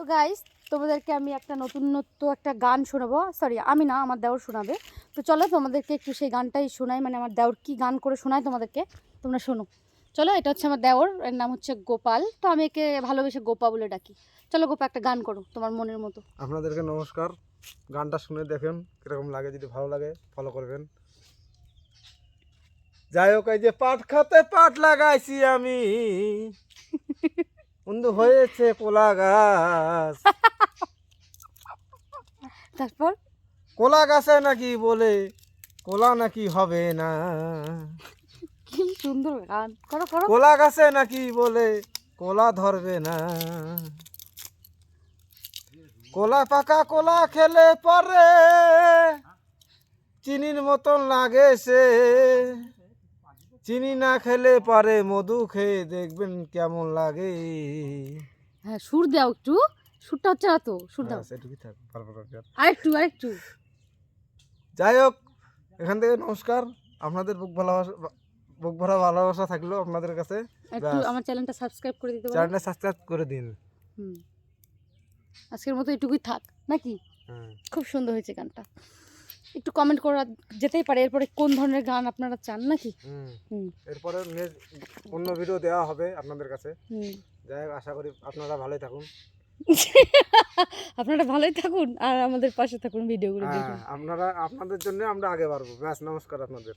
তো গাইস তোমাদেরকে আমি একটা নতুনত্ব একটা গান শোনাবো। সরি আমি না, আমার দেওর শোনাবে। তো চলো তোমাদেরকে একটু সেই গানটাই শোনাই। মানে আমার দেওর কি গান করে শোনায় তোমাদেরকে? তোমরা শোনো। চলো, এটা হচ্ছে আমার দেওর, এর নাম হচ্ছে গোপাল। তো আমি একে ভালোবেসে গোপা বলে ডাকি। চলো, গোপা, একটা গান করো তোমার মনের মতো। আপনাদেরকে নমস্কার। গানটা শুনে দেখেন কীরকম লাগে। যদি ভালো লাগে ফলো করবেন। যাই হোক, এই যে পাট খাতে পাট লাগাইছি আমি। বন্ধু হয়েছে কোলা গাছ তারপর? কোলা গাছে নাকি বলে কোলা নাকি হবে না। কি সুন্দর গান। করো করো। কোলা গাছে নাকি বলে কোলা ধরবে না। কোলা পাকা কোলা খেলে পরে চিনির মতন লাগে সে। চিনি না খেলে পারে মধু খেয়ে দেখবেন কেমন লাগে। হ্যাঁ সুর দাও একটু। সুরটা হচ্ছে না তো সুর দাও। ব্যাস, এটুকুই থাক। আরেকটু আরেকটু। যাই হোক এখান থেকে নমস্কার। আপনাদের বুক ভালোবাসা বুক ভরা ভালোবাসা থাকল আপনাদের কাছে। একটু আমার চ্যানেলটা সাবস্ক্রাইব করে দিতে চ্যানেলটা সাবস্ক্রাইব করে দিন। হুম। আজকের মতো এটুকুই থাক নাকি। খুব সুন্দর হয়েছে গানটা। একটু কমেন্ট করা যেতেই পারে এরপরে কোন ধরনের গান আপনারা চান নাকি? এরপরে অন্য ভিডিও দেওয়া হবে আপনাদের কাছে। যাই হোক আশা করি আপনারা ভালোই থাকুন। আপনারা ভালোই থাকুন আর আমাদের পাশে থাকুন ভিডিওগুলো দেখুন হ্যাঁ, আপনারা আপনাদের জন্য আমরা আগে বাড়বো। ব্যাস নমস্কার আপনাদের।